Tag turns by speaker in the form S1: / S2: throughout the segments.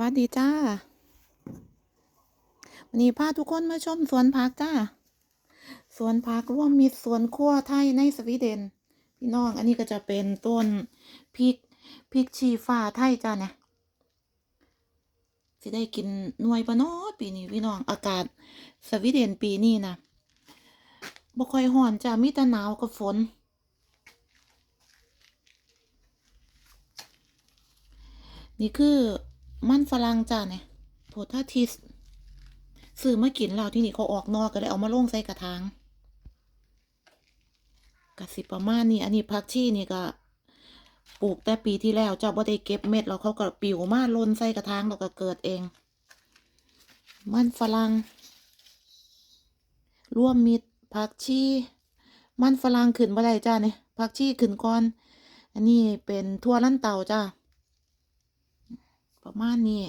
S1: วัสดีจ้า วันนี้พาทุกคนมาชมสวนผักจ้า สวนผักร่วมมิตรสวนครัวไทยในสวีเดน พี่น้อง อันนี้ก็จะเป็นต้นพริกพริกชีฟ้าไทยจ้าเนี่ยสิได้กินหน่วยปะเนาะปีนี้พี่น้องอากาศสวีเดนปีนี้นะบ่ค่อยร้อนจ้ามีแต่หนาวกับฝนนี่คือ มันฝรั่งจ้าเนี่ยโพทาทิสซื้อมากินแล้วที่นี่เขาออกนอกก็เลยเอามาลงใส่กระถางกะสิประมาณนี้อันนี้พักชีนี่ก็ปลูกแต่ปีที่แล้วเจ้าบ่ได้เก็บเม็ดแล้วเขาก็ปิวมาลนใส่กระถางแล้วก็เกิดเอง มันฝรั่งร่วมมิตรผักชีมันฝรั่งขึ้นบ่ได้จ้าเนี่ยผักชีขึ้นก่อน อันนี้เป็นทั่วลั่นเต่าจ้า ประมาณนี้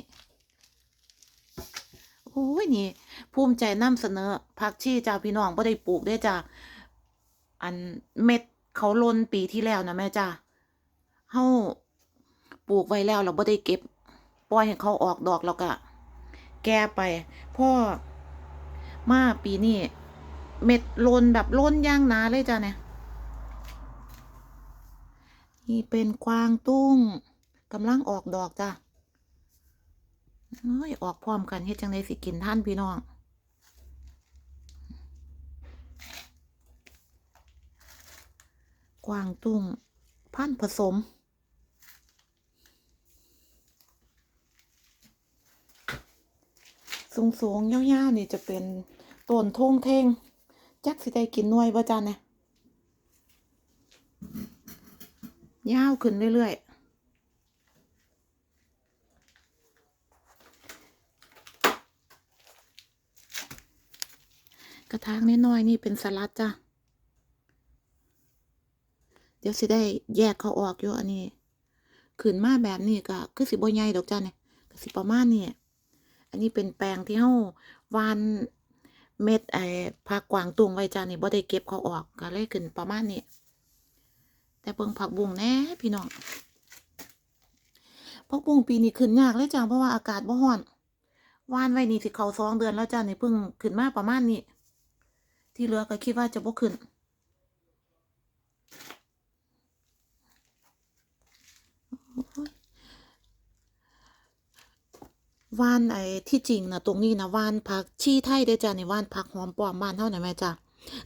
S1: โอ้ยนี่ ภูมิใจนำเสนอผักชีจ้าพี่น้องบ่ได้ปลูกได้จ้าอันเม็ดเขาล้นปีที่แล้วนะแม่จ้าเฮาปลูกไว้แล้วเราบ่ได้เก็บ ปล่อยให้เขาออกดอกแล้วก็แก่ไปพ่อมาปีนี้เม็ดล้นแบบล้นย่างนาเลยจ้าเนี่ยนี่เป็นกวางตุ้งกำลังออกดอกจ้า เอ้ยออกพร้อมกันเฮ็ดจังไดสิกินท่านพี่น้อง กวางตุ้งพันผสม สูงสูงๆยาวๆนี่จะเป็นต้นทงเทงจักสิได้กินน่วยบ่จ้าเนี่ยยาวขึ้นเรื่อยๆ กระถางน้อยๆนี่เป็นสลัดจ้ะ เดี๋ยวสิได้แยกเขาออกอยู่อันนี้ขึ้นมาแบบนี้ก็คือสิบ่ใหญ่ดอกจ้ะเนี่ยก็สิประมาณนี้อันนี้เป็นแปลงที่เฮาวานเม็ดไอ้ผักกวางตุงไว้จ้ะนี่บ่ได้เก็บเขาออกก็เลยขึ้นประมาณนี้แต่เบิ่งผักบุ้งแน่พี่น้องผักบุ้งปีนี้ขึ้นยากเลยจ้ะเพราะว่าอากาศบ่ร้อนวานไว้นี่สิเขาสองเดือนแล้วจ้ะนี่เพิ่งขึ้นมาประมาณนี้ ที่เหลือก็คิดว่าจะบ่ขึ้น ว่านไอ้ที่จริงนะตรงนี้นะว่านผักชีไทยได้จ้ะในว่านผักหอมปลอมบ้านเท่าไหร่แม่จ้ะ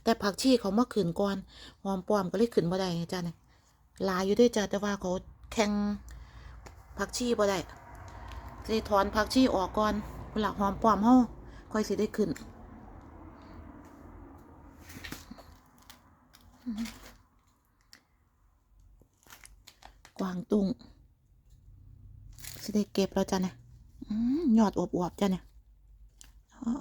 S1: แต่ผักชีเขามาขึ้นก่อนหอมปลอมก็เลยขึ้นบ่ได้จ้ะเนี่ยลายอยู่ด้วยจ้ะแต่ว่าเขาแข่งผักชีบ่ได้เลยถอนผักชีออกก่อนเวลาหอมปลอมเฮาค่อยสิได้ขึ้น กวางตุ้งสิได้เก็บแล้วจ้ะเนี่ยหยอดอวบๆจ้ะเนี่ยอ๋อ